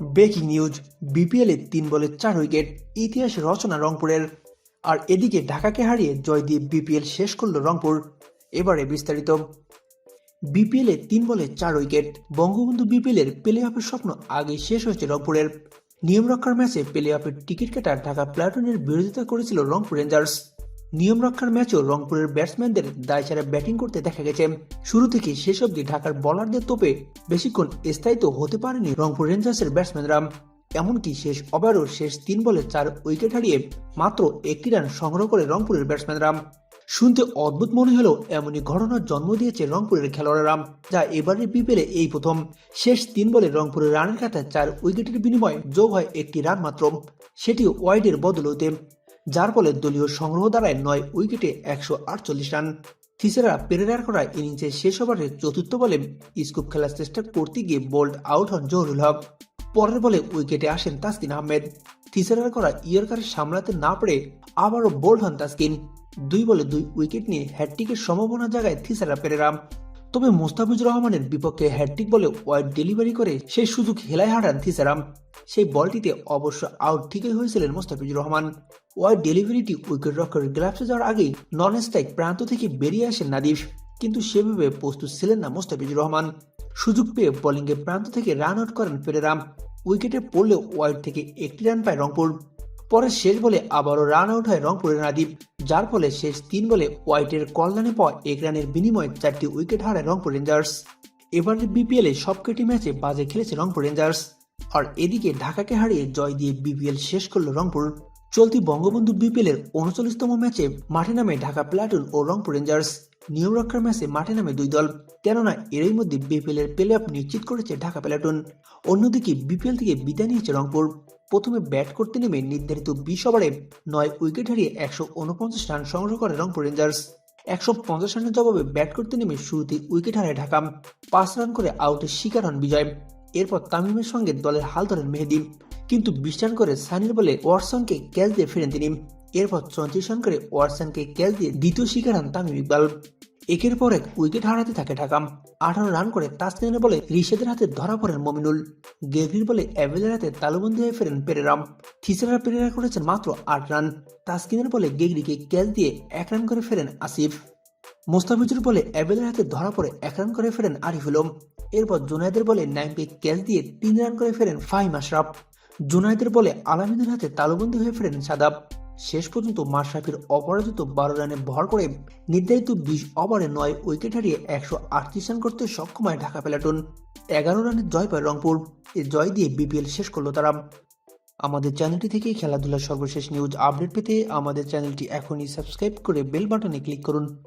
Breaking news বিপিএলে তিন বলে চার উইকেট, ইতিহাস রচনা রংপুরের। আর এদিকে ঢাকাকে হারিয়ে জয় দিয়ে বিপিএল শেষ করল রংপুর। এবারে বিস্তারিত। বিপিএলে তিন বলে চার উইকেট, বঙ্গবন্ধু বিপিএলের প্লে অফের স্বপ্ন আগেই শেষ হয়েছে রংপুরের। নিয়ম রক্ষার ম্যাচে প্লে অফের টিকিট কাটা ঢাকা প্লাটুনের বিরোধিতা করেছিল রংপুর রেঞ্জার্স নিয়ম রক্ষার ম্যাচেও রংপুরের ব্যাটসম্যানদের দায় ছাড়া ব্যাটিং করতে দেখা গেছে। শুরু থেকে শেষ অবধি ঢাকার বলারদের তোপে বেশিক্ষণ স্থায়িত্ব হতে পারেনি রংপুর রেঞ্জার্সের ব্যাটসম্যানরা। এমনকি শেষ ওভারও শেষ তিন বলে চার উইকেট হারিয়ে মাত্র একটি রান সংগ্রহ করে রংপুরের ব্যাটসম্যানরা। শুনতে অদ্ভুত মনে হলেও এমনই ঘটনার জন্ম দিয়েছে রংপুরের খেলোয়াড়েরা, যা এবারের বিপিএলে এই প্রথম। শেষ তিন বলে রংপুরের রানের খাতায় চার উইকেটের বিনিময়ে যোগ হয় একটি রান মাত্র। সেটি ওয়াইডের বদলতে। যার ফলে দলীয় সংগ্রহ দ্বারায় নয় উইকেটে একশো আটচল্লিশ রান। থিসেরা পেরেরার করা ইনিংসের শেষ ওভারের চতুর্থ বলে স্কুপ খেলার চেষ্টা করতে গিয়ে বোল্ড আউট হন জহুরুল হক। পরের বলে উইকেটে আসেন তাসকিন আহমেদ। থিসেরার করা ইয়র্কার সামলাতে না পেরে আবারও বোল্ড হন তাসকিন। দুই বলে দুই উইকেট নিয়ে হ্যাট্রিকের সম্ভাবনা জায়গায় থিসেরা পেরেরা। তবে মোস্তাফিজুর রহমানের বিপক্ষে হ্যাট্রিক বলে ওয়াইড ডেলিভারি করে সেই সুযোগ হেলায় হারান থিসারাম। সেই বলটিতে অবশ্য আউট ঠিকই হয়েছিলেন মোস্তাফিজুর রহমান। ওয়াইড ডেলিভারিটি উইকেট রক্ষার গ্লাভসে যাওয়ার আগেই নন স্ট্রাইক প্রান্ত থেকে বেরিয়ে আসেন নাদিফ। কিন্তু সেভাবে প্রস্তুত ছিলেন না মোস্তাফিজুর রহমান। সুযোগ পেয়ে বোলিংয়ে প্রান্ত থেকে রান আউট করেন পেরেরাম উইকেটে পড়লেও ওয়াইড থেকে একটি রান পায় রংপুর। পরে শেষ বলে আবারও রান আউট হয় রংপুরের নাদিব যার ফলে শেষ তিন বলে হোয়াইটের কল্যাণে পাওয়া এক রানের বিনিময়ে চারটি উইকেট হারায় রংপুর রেঞ্জার্স। এবারের বিপিএলে সবকটি ম্যাচে বাজে খেলেছে রংপুর রেঞ্জার্স। আর এদিকে ঢাকাকে হারিয়ে জয় দিয়ে বিপিএল শেষ করল রংপুর। চলতি বঙ্গবন্ধু বিপিএল এর উনচল্লিশতম ম্যাচে মাঠে নামে ঢাকা প্লাটুন ও রংপুর রেঞ্জার্স। নিয়ম রক্ষার ম্যাচে মাঠে নামে দুই দল, কেননা এরই মধ্যে বিপিএল এর প্লে অফ নিশ্চিত করেছে ঢাকা প্লাটুন। অন্যদিকে বিপিএল থেকে বিদায় নিয়েছে রংপুর। প্রথমে ব্যাট করতে নেমে নির্ধারিত বিশ ওভারে নয় উইকেট হারিয়ে একশো উনপঞ্চাশ রান সংগ্রহ করে রংপুর রেঞ্জার্স। একশো পঞ্চাশ রানের জবাবে ব্যাট করতে নেমে শুরুতে উইকেট হারায় ঢাকা। পাঁচ রান করে আউটের শিকার হন বিজয়। এরপর তামিমের সঙ্গে দলের হাল ধরেন মেহেদি। কিন্তু বিশ রান করে সানির বলে ওয়াটসনকে ক্যাচ দিয়ে ফিরেন তিনি। এরপর চৌত্রিশ রান করে ওয়াটসনকে ক্যাচ দিয়ে দ্বিতীয় শিকার হন তামিম ইকবাল। একের পর এক উইকেট হারাতে থাকে ঢাকা। আঠারো রান করে তাসকিনের বলে রিশেদের হাতে ধরা পড়েন মমিনুল। গেগরির বলে অ্যাভেলের হাতে তালুবন্দি হয়ে ফেরেন পেরেরাম। থিসেরা পেরেরা করেছেন মাত্র আট রান। তাসকিনের বলে গেগরিকে ক্যাচ দিয়ে এক রান করে ফেরেন আসিফ। মোস্তাফিজুর বলে অ্যাভেলের হাতে ধরা পড়ে এক রান করে ফেরেন আরিফুলম এরপর জুনাইদের বলে নাইমকে ক্যাচ দিয়ে তিন রান করে ফেরেন ফাহিম আশরাফ। জুনাইদের বলে আলামিনের হাতে তালুবন্দি হয়ে ফেরেন সাদাব। শেষ পর্যন্ত মাশরাফির অপরাজিত বারো রানে ভর করে নির্ধারিত বিশ ওভারে নয় উইকেট হারিয়ে একশো আটত্রিশ রান করতে সক্ষম হয় ঢাকা প্লাটুন এগারো রানের জয় পায় রংপুর। এ জয় দিয়ে বিপিএল শেষ করল তারা। আমাদের চ্যানেলটি থেকে খেলাধুলার সর্বশেষ নিউজ আপডেট পেতে আমাদের চ্যানেলটি এখনই সাবস্ক্রাইব করে বেল বাটনে ক্লিক করুন।